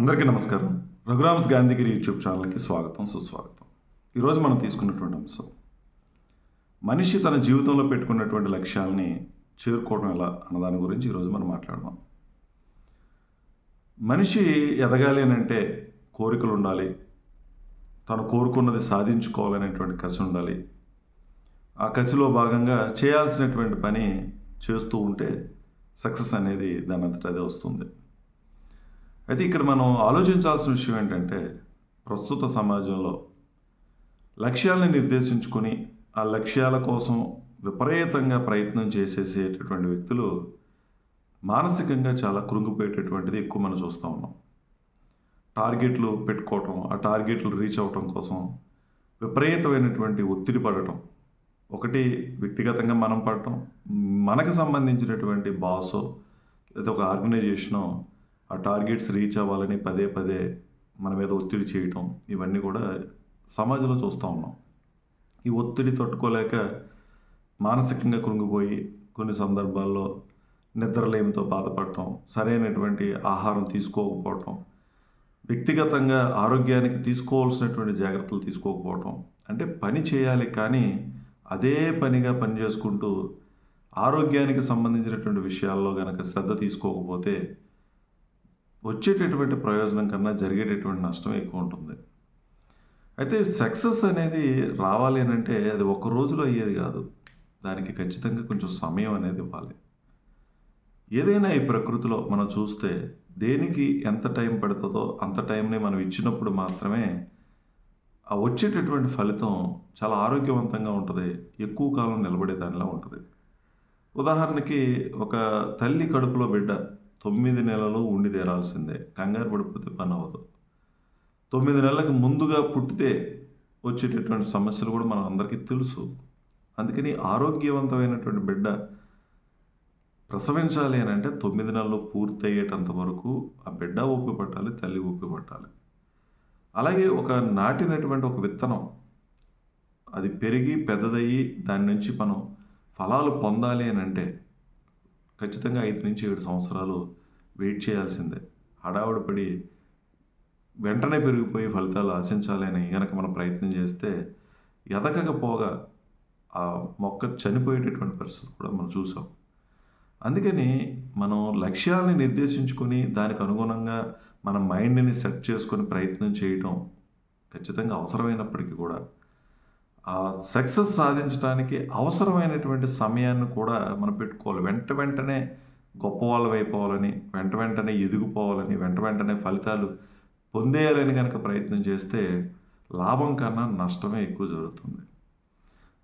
అందరికీ నమస్కారం. రఘురామ్స్ గాంధీగిరి యూట్యూబ్ ఛానల్కి స్వాగతం సుస్వాగతం. ఈరోజు మనం తీసుకున్నటువంటి అంశం మనిషి తన జీవితంలో పెట్టుకున్నటువంటి లక్ష్యాలని చేరుకోవడం ఎలా అన్న దాని గురించి ఈరోజు మనం మాట్లాడదాం. మనిషి ఎదగాలి అని అంటే కోరికలు ఉండాలి తను కోరుకున్నది సాధించుకోవాలనేటువంటి కసి ఉండాలి. ఆ కసిలో భాగంగా చేయాల్సినటువంటి పని చేస్తూ ఉంటే సక్సెస్ అనేది దాని అంతటా అదే వస్తుంది. అయితే ఇక్కడ మనం ఆలోచించాల్సిన విషయం ఏంటంటే ప్రస్తుత సమాజంలో లక్ష్యాలను నిర్దేశించుకొని ఆ లక్ష్యాల కోసం విపరీతంగా ప్రయత్నం చేసేసేటటువంటి వ్యక్తులు మానసికంగా చాలా కృంగిపోయేటటువంటిది ఎక్కువ మనం చూస్తూ ఉన్నాం. టార్గెట్లు పెట్టుకోవటం ఆ టార్గెట్లు రీచ్ అవ్వటం కోసం విపరీతమైనటువంటి ఒత్తిడి పడటం ఒకటి వ్యక్తిగతంగా మనం పడటం మనకు సంబంధించినటువంటి బాసో లేదా ఒక ఆర్గనైజేషనో ఆ టార్గెట్స్ రీచ్ అవ్వాలని పదే పదే మన మీద ఒత్తిడి చేయటం ఇవన్నీ కూడా సమాజంలో చూస్తూ ఉన్నాం. ఈ ఒత్తిడి తట్టుకోలేక మానసికంగా కృంగిపోయి కొన్ని సందర్భాల్లో నిద్రలేమితో బాధపడటం సరైనటువంటి ఆహారం తీసుకోకపోవటం వ్యక్తిగతంగా ఆరోగ్యానికి తీసుకోవాల్సినటువంటి జాగ్రత్తలు తీసుకోకపోవటం అంటే పని చేయాలి కానీ అదే పనిగా పని చేసుకుంటూ ఆరోగ్యానికి సంబంధించినటువంటి విషయాల్లో కనుక శ్రద్ధ తీసుకోకపోతే వచ్చేటటువంటి ప్రయోజనం కన్నా జరిగేటటువంటి నష్టం ఎక్కువ ఉంటుంది. అయితే సక్సెస్ అనేది రావాలి అని అంటే అది ఒక రోజులో అయ్యేది కాదు. దానికి ఖచ్చితంగా కొంచెం సమయం అనేది ఇవ్వాలి. ఏదైనా ఈ ప్రకృతిలో మనం చూస్తే దేనికి ఎంత టైం పడుతుందో అంత టైంని మనం ఇచ్చినప్పుడు మాత్రమే ఆ వచ్చేటటువంటి ఫలితం చాలా ఆరోగ్యవంతంగా ఉంటుంది. ఎక్కువ కాలం నిలబడే దానిలా ఉంటుంది. ఉదాహరణకి ఒక తల్లి కడుపులో బిడ్డ తొమ్మిది నెలలు ఉండి తీరాల్సిందే. కంగారు పడిపోతే పని అవ్వదు. తొమ్మిది నెలలకు ముందుగా పుట్టితే వచ్చేటటువంటి సమస్యలు కూడా మనం అందరికీ తెలుసు. అందుకని ఆరోగ్యవంతమైనటువంటి బిడ్డ ప్రసవించాలి అని అంటే తొమ్మిది నెలలు పూర్తయ్యేటంత వరకు ఆ బిడ్డ ఓపిక పట్టాలి తల్లి ఓపిక పట్టాలి అలాగే ఒక నాటినటువంటి ఒక విత్తనం అది పెరిగి పెద్దదయ్యి దాని నుంచి మనం ఫలాలు పొందాలి అని అంటే ఖచ్చితంగా ఐదు నుంచి ఏడు సంవత్సరాలు వెయిట్ చేయాల్సిందే. హడావుడి పడి వెంటనే పెరిగిపోయి ఫలితాలు ఆశించాలని కనుక మనం ప్రయత్నం చేస్తే ఎదగకపోగా ఆ మొక్క చనిపోయేటటువంటి పరిస్థితి కూడా మనం చూసాం. అందుకని మనం లక్ష్యాలని నిర్దేశించుకొని దానికి అనుగుణంగా మన మైండ్ని సెట్ చేసుకొని ప్రయత్నం చేయటం ఖచ్చితంగా అవసరమైనప్పటికీ కూడా సక్సెస్ సాధించడానికి అవసరమైనటువంటి సమయాన్ని కూడా మనం పెట్టుకోవాలి. వెంట వెంటనే గొప్ప వాళ్ళం అయిపోవాలని వెంట వెంటనే ఎదిగిపోవాలని వెంట వెంటనే ఫలితాలు పొందేయాలని కనుక ప్రయత్నం చేస్తే లాభం కన్నా నష్టమే ఎక్కువ జరుగుతుంది.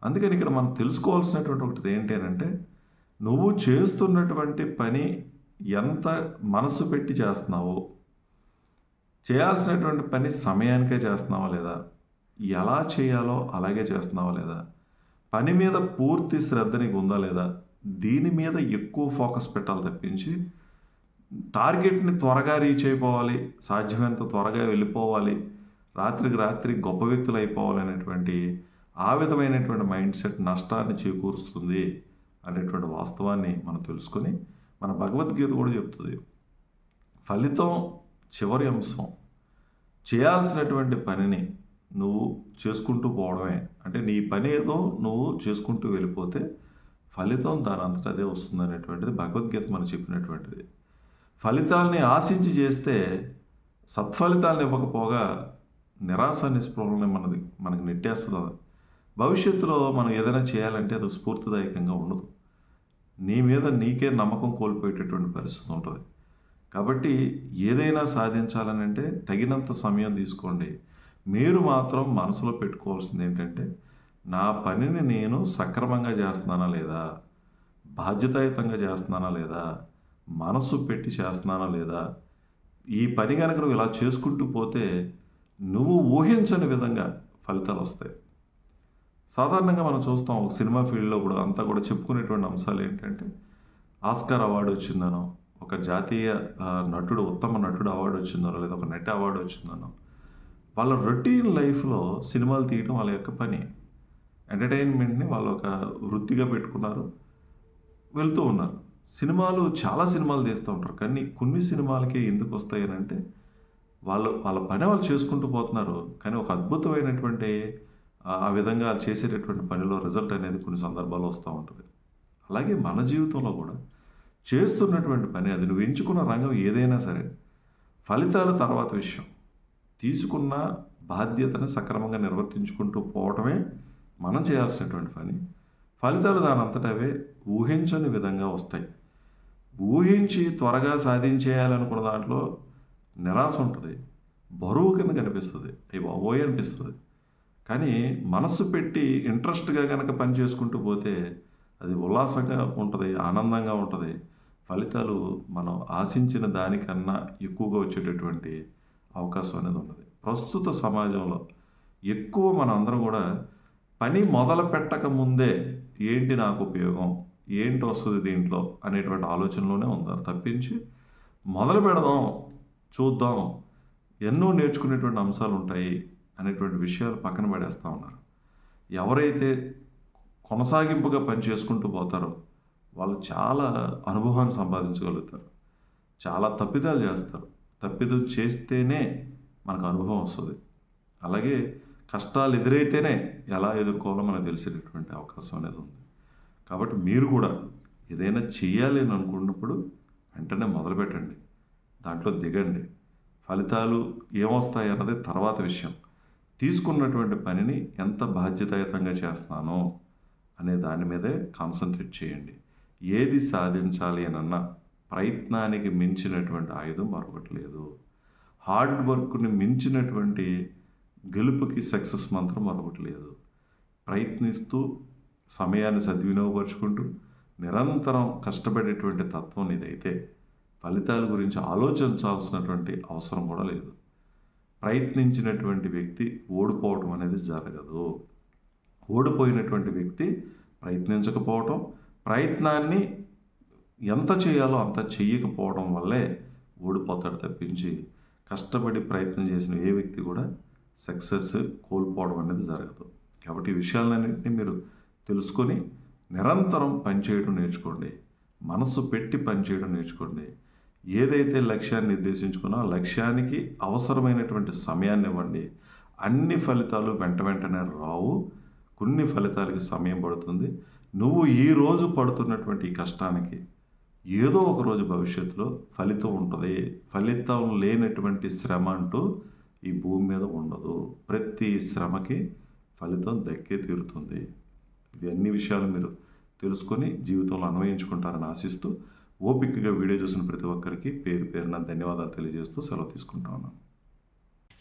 అందుకని ఇక్కడ మనం తెలుసుకోవాల్సినటువంటి ఒకటి ఏంటి అని అంటే నువ్వు చేస్తున్నటువంటి పని ఎంత మనసు పెట్టి చేస్తున్నావో చేయాల్సినటువంటి పని సమయానికే చేస్తున్నావా లేదా? ఎలా చేయాలో అలాగే చేస్తున్నావా లేదా? పని మీద పూర్తి శ్రద్ధ నీకు ఉందా లేదా? దీని మీద ఎక్కువ ఫోకస్ పెట్టాలి తప్పించి టార్గెట్ని త్వరగా రీచ్ అయిపోవాలి సాధ్యమైనంత త్వరగా వెళ్ళిపోవాలి రాత్రికి రాత్రి గొప్ప వ్యక్తులు అయిపోవాలి అనేటువంటి ఆ విధమైనటువంటి మైండ్ సెట్ నష్టాన్ని చేకూరుస్తుంది అనేటువంటి వాస్తవాన్ని మనం తెలుసుకొని మన భగవద్గీత కూడా చెప్తుంది. ఫలితం చివరి అంశం. చేయాల్సినటువంటి పనిని నువ్వు చేసుకుంటూ పోవడమే. అంటే నీ పని ఏదో నువ్వు చేసుకుంటూ వెళ్ళిపోతే ఫలితం దాని అంతటా అదే వస్తుంది అనేటువంటిది భగవద్గీత మనం చెప్పినటువంటిది. ఫలితాలని ఆశించి చేస్తే సత్ఫలితాలను ఇవ్వకపోగా నిరాశ నిస్పృహలని మనది మనకు నెట్టేస్తుంది అది. భవిష్యత్తులో మనం ఏదైనా చేయాలంటే అది స్ఫూర్తిదాయకంగా ఉండదు. నీ మీద నీకే నమ్మకం కోల్పోయేటటువంటి పరిస్థితి ఉంటుంది. కాబట్టి ఏదైనా సాధించాలని అంటే తగినంత సమయం తీసుకోండి. మీరు మాత్రం మనసులో పెట్టుకోవాల్సింది ఏంటంటే నా పనిని నేను సక్రమంగా చేస్తున్నానా లేదా? బాధ్యతాయుతంగా చేస్తున్నానా లేదా? మనసు పెట్టి చేస్తున్నానా లేదా? ఈ పని కనుక నువ్వు ఇలా చేసుకుంటూ పోతే నువ్వు ఊహించని విధంగా ఫలితాలు వస్తాయి. సాధారణంగా మనం చూస్తాం ఒక సినిమా ఫీల్డ్లో కూడా అంతా కూడా చెప్పుకునేటువంటి అంశాలు ఏంటంటే ఆస్కార్ అవార్డు వచ్చిందనో ఒక జాతీయ నటుడు ఉత్తమ నటుడు అవార్డు వచ్చిందనో లేదా ఒక నటి అవార్డు వచ్చిందనో వాళ్ళ రొటీన్ లైఫ్లో సినిమాలు తీయడం వాళ్ళ యొక్క పని. ఎంటర్టైన్మెంట్ని వాళ్ళు ఒక వృత్తిగా పెట్టుకున్నారు. వెళ్తూ ఉన్నారు. సినిమాలు చాలా సినిమాలు తీస్తూ ఉంటారు. కానీ కొన్ని సినిమాలకే ఎందుకు వస్తాయి అంటే వాళ్ళు వాళ్ళ పని వాళ్ళు చేసుకుంటూ పోతున్నారు. కానీ ఒక అద్భుతమైనటువంటి ఆ- ఆ విధంగా చేసేటటువంటి పనిలో రిజల్ట్ అనేది కొన్ని సందర్భాల్లో వస్తూ ఉంటుంది. అలాగే మన జీవితంలో కూడా చేస్తున్నటువంటి పని అది నువ్వు ఎంచుకున్న రంగం ఏదైనా సరే ఫలితాలు తర్వాత విషయం. తీసుకున్న బాధ్యతను సక్రమంగా నిర్వర్తించుకుంటూ పోవటమే మనం చేయాల్సినటువంటి పని. ఫలితాలు దాని అవే ఊహించని విధంగా వస్తాయి. ఊహించి త్వరగా సాధించేయాలనుకున్న దాంట్లో నిరాశ ఉంటుంది. బరువు కింద కనిపిస్తుంది. అవి బాబోయ్ అనిపిస్తుంది. కానీ మనస్సు పెట్టి ఇంట్రెస్ట్గా కనుక పని చేసుకుంటూ పోతే అది ఉల్లాసంగా ఉంటుంది ఆనందంగా ఉంటుంది. ఫలితాలు మనం ఆశించిన దానికన్నా ఎక్కువగా వచ్చేటటువంటి అవకాశం అనేది ఉన్నది. ప్రస్తుత సమాజంలో ఎక్కువ మన అందరం కూడా పని మొదలు పెట్టక ముందే ఏంటి నాకు ఉపయోగం? ఏంటి వస్తుంది దీంట్లో? అనేటువంటి ఆలోచనలోనే ఉన్నారు తప్పించి మొదలు పెడదాం చూద్దాం. ఎన్నో నేర్చుకునేటువంటి అంశాలు ఉంటాయి అనేటువంటి విషయాలు పక్కన పడేస్తూ ఉన్నారు. ఎవరైతే కొనసాగింపుగా పని చేసుకుంటూ పోతారో వాళ్ళు చాలా అనుభవాన్ని సంపాదించగలుగుతారు. చాలా తప్పిదాలు చేస్తారు. తప్పిదం చేస్తేనే మనకు అనుభవం వస్తుంది. అలాగే కష్టాలు ఎదురైతేనే ఎలా ఎదుర్కోవాలో మనకు తెలిసేటటువంటి అవకాశం అనేది ఉంది. కాబట్టి మీరు కూడా ఏదైనా చేయాలి అని అనుకున్నప్పుడు వెంటనే మొదలుపెట్టండి. దాంట్లో దిగండి. ఫలితాలు ఏమొస్తాయి అన్నది తర్వాత విషయం. తీసుకున్నటువంటి పనిని ఎంత బాధ్యతాయుతంగా చేస్తానో అనే దాని మీదే కాన్సన్ట్రేట్ చేయండి. ఏది సాధించాలి అనన్నా ప్రయత్నానికి మించినటువంటి ఆయుధం మరొకటి లేదు. హార్డ్ వర్క్ని మించినటువంటి గెలుపుకి సక్సెస్ మంత్రం మరొకటి లేదు. ప్రయత్నిస్తూ సమయాన్ని సద్వినియోగపరుచుకుంటూ నిరంతరం కష్టపడేటువంటి తత్వం ఇదైతే ఫలితాల గురించి ఆలోచించాల్సినటువంటి అవసరం కూడా లేదు. ప్రయత్నించినటువంటి వ్యక్తి ఓడిపోవటం అనేది జరగదు. ఓడిపోయినటువంటి వ్యక్తి ప్రయత్నించకపోవటం ప్రయత్నాన్ని ఎంత చేయాలో అంత చెయ్యకపోవడం వల్లే ఓడిపోతాడు తప్పించి కష్టపడి ప్రయత్నం చేసిన ఏ వ్యక్తి కూడా సక్సెస్ కోల్పోవడం అనేది జరగదు. కాబట్టి ఈ విషయాలన్నింటినీ మీరు తెలుసుకొని నిరంతరం పనిచేయడం నేర్చుకోండి. మనసు పెట్టి పనిచేయడం నేర్చుకోండి. ఏదైతే లక్ష్యాన్ని నిర్దేశించుకున్నా లక్ష్యానికి అవసరమైనటువంటి సమయాన్ని ఇవ్వండి. అన్ని ఫలితాలు వెంట వెంటనే రావు. కొన్ని ఫలితాలకి సమయం పడుతుంది. నువ్వు ఈ రోజు పడుతున్నటువంటి ఈ కష్టానికి ఏదో ఒక రోజు భవిష్యత్తులో ఫలితం ఉంటుంది. ఫలితం లేనటువంటి శ్రమ అంటూ ఈ భూమి మీద ఉండదు. ప్రతి శ్రమకి ఫలితం దక్కే తీరుతుంది. ఇది అన్ని విషయాలు మీరు తెలుసుకొని జీవితంలో అన్వయించుకుంటారని ఆశిస్తూ ఓపికగా వీడియో చూసిన ప్రతి ఒక్కరికి పేరు పేరున ధన్యవాదాలు తెలియజేస్తూ సెలవు తీసుకుంటా ఉన్నాను.